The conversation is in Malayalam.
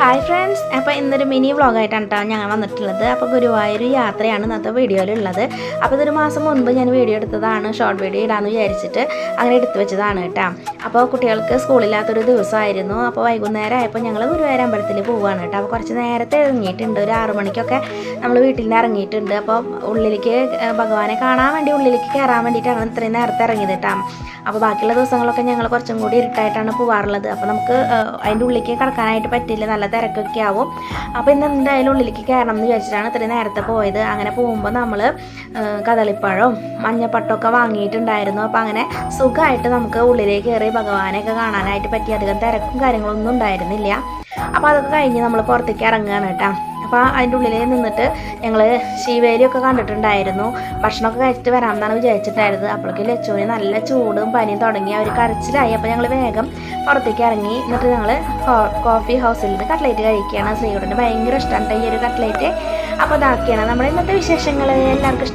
ഹായ് ഫ്രണ്ട്സ് അപ്പോൾ ഇന്നൊരു മിനി വ്ളോഗായിട്ടാണ് കേട്ടോ ഞങ്ങൾ വന്നിട്ടുള്ളത്. അപ്പോൾ ഗുരുവായൂർ യാത്രയാണ് ഇന്നത്തെ വീഡിയോയിലുള്ളത്. അപ്പോൾ ഇതൊരു മാസം മുൻപ് ഞാൻ വീഡിയോ എടുത്തതാണ് ഷോർട്ട് വീഡിയോ ഇടാന്ന് വിചാരിച്ചിട്ട് അങ്ങനെ എടുത്തു വെച്ചതാണ് കേട്ടോ. അപ്പോൾ കുട്ടികൾക്ക് സ്കൂളില്ലാത്തൊരു ദിവസമായിരുന്നു. അപ്പോൾ വൈകുന്നേരം ആയപ്പോൾ ഞങ്ങൾ ഗുരുവായൂർ അമ്പലത്തിൽ പോവുകയാണ് കേട്ടോ. അപ്പോൾ കുറച്ച് നേരത്തെ ഇറങ്ങിയിട്ടുണ്ട്. ഒരു ആറു മണിക്കൊക്കെ നമ്മൾ വീട്ടിൽ നിന്ന് ഇറങ്ങിയിട്ടുണ്ട്. അപ്പോൾ ഉള്ളിലേക്ക് ഭഗവാനെ കാണാൻ വേണ്ടി ഉള്ളിലേക്ക് കയറാൻ വേണ്ടിയിട്ടാണ് ഇത്രയും നേരത്തെ ഇറങ്ങിയത് കേട്ടോ. അപ്പോൾ ബാക്കിയുള്ള ദിവസങ്ങളൊക്കെ ഞങ്ങൾ കുറച്ചും കൂടി ഇരുട്ടായിട്ടാണ് പോവാറുള്ളത്. അപ്പോൾ നമുക്ക് അതിന്റെ ഉള്ളിലേക്ക് കടക്കാനായിട്ട് പറ്റില്ല. നല്ല തിരക്കൊക്കെ ആവും. അപ്പോൾ ഇന്ന് എന്തായാലും ഉള്ളിലേക്ക് കയറണം എന്ന് വിചാരിച്ചിട്ടാണ് ഇത്രയും നേരത്തെ പോയത്. അങ്ങനെ പോകുമ്പോൾ നമ്മൾ കദളിപ്പഴവും മഞ്ഞപ്പട്ടമൊക്കെ വാങ്ങിയിട്ടുണ്ടായിരുന്നു. അപ്പോൾ അങ്ങനെ സുഖമായിട്ട് നമുക്ക് ഉള്ളിലേക്ക് കയറി ഭഗവാനെയൊക്കെ കാണാനായിട്ട് പറ്റി അധികം തിരക്കും കാര്യങ്ങളൊന്നും ഉണ്ടായിരുന്നില്ല. അപ്പോൾ അതൊക്കെ കഴിഞ്ഞ് നമ്മൾ പുറത്തേക്ക് ഇറങ്ങുകയാണ് കേട്ടോ. അപ്പോൾ അതിന്റെ ഉള്ളിൽ നിന്നിട്ട് ഞങ്ങൾ ശിവേലിയൊക്കെ കണ്ടിട്ടുണ്ടായിരുന്നു. ഭക്ഷണമൊക്കെ കഴിച്ചിട്ട് വരാമെന്നാണ് വിചാരിച്ചിട്ടായിരുന്നത്. അപ്പോഴേക്കും ലച്ചുവിന് നല്ല ചൂടും പനിയും തുടങ്ങി അവർ കരച്ചിലായി. അപ്പോൾ ഞങ്ങൾ വേഗം പുറത്തേക്ക് ഇറങ്ങി. എന്നിട്ട് ഞങ്ങൾ കോഫി ഹൗസിൽ നിന്ന് കട്ട്ലേറ്റ് കഴിക്കുകയാണ്. ശ്രീകുട്ടന് ഭയങ്കര ഇഷ്ടമാണ് ഈ ഒരു കട്ട്ലേറ്റ് അപ്പോൾ അതാക്കിയാണ് നമ്മുടെ ഇന്നത്തെ വിശേഷങ്ങൾ എല്ലാവർക്കും